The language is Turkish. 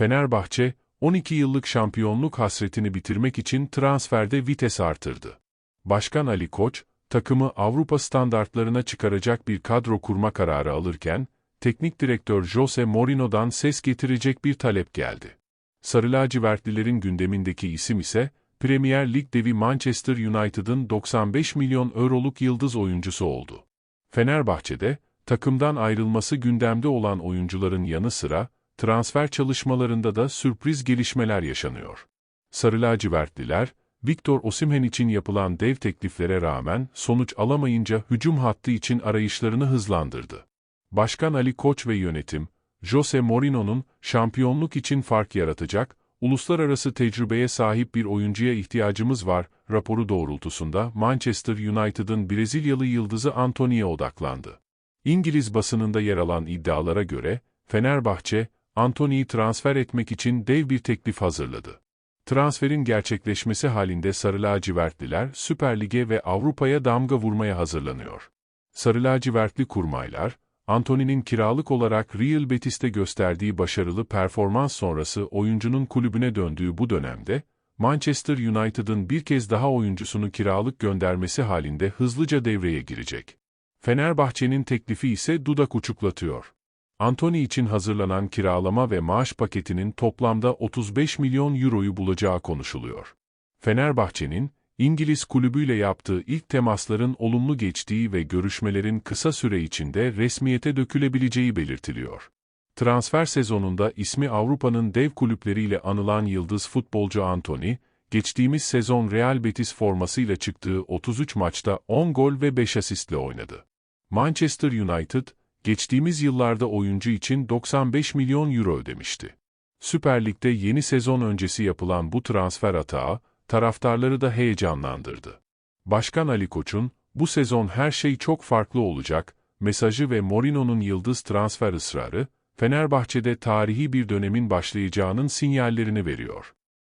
Fenerbahçe, 12 yıllık şampiyonluk hasretini bitirmek için transferde vites artırdı. Başkan Ali Koç, takımı Avrupa standartlarına çıkaracak bir kadro kurma kararı alırken, teknik direktör Jose Mourinho'dan ses getirecek bir talep geldi. Sarı lacivertlilerin gündemindeki isim ise, Premier Lig devi Manchester United'ın 95 milyon euroluk yıldız oyuncusu oldu. Fenerbahçe'de, takımdan ayrılması gündemde olan oyuncuların yanı sıra, transfer çalışmalarında da sürpriz gelişmeler yaşanıyor. Sarı lacivertliler, Victor Osimhen için yapılan dev tekliflere rağmen sonuç alamayınca hücum hattı için arayışlarını hızlandırdı. Başkan Ali Koç ve yönetim, Jose Mourinho'nun şampiyonluk için fark yaratacak, uluslararası tecrübeye sahip bir oyuncuya ihtiyacımız var raporu doğrultusunda Manchester United'ın Brezilyalı yıldızı Antony'ye odaklandı. İngiliz basınında yer alan iddialara göre, Fenerbahçe, Antony'yi transfer etmek için dev bir teklif hazırladı. Transferin gerçekleşmesi halinde Sarı lacivertliler Süper Lig'e ve Avrupa'ya damga vurmaya hazırlanıyor. Sarı lacivertli kurmaylar, Antony'nin kiralık olarak Real Betis'te gösterdiği başarılı performans sonrası oyuncunun kulübüne döndüğü bu dönemde, Manchester United'ın bir kez daha oyuncusunu kiralık göndermesi halinde hızlıca devreye girecek. Fenerbahçe'nin teklifi ise dudak uçuklatıyor. Antony için hazırlanan kiralama ve maaş paketinin toplamda 35 milyon euroyu bulacağı konuşuluyor. Fenerbahçe'nin, İngiliz kulübüyle yaptığı ilk temasların olumlu geçtiği ve görüşmelerin kısa süre içinde resmiyete dökülebileceği belirtiliyor. Transfer sezonunda ismi Avrupa'nın dev kulüpleriyle anılan yıldız futbolcu Antony, geçtiğimiz sezon Real Betis formasıyla çıktığı 33 maçta 10 gol ve 5 asistle oynadı. Manchester United, geçtiğimiz yıllarda oyuncu için 95 milyon euro ödemişti. Süper Lig'de yeni sezon öncesi yapılan bu transfer atağı, taraftarları da heyecanlandırdı. Başkan Ali Koç'un, bu sezon her şey çok farklı olacak, mesajı ve Mourinho'nun yıldız transfer ısrarı, Fenerbahçe'de tarihi bir dönemin başlayacağının sinyallerini veriyor.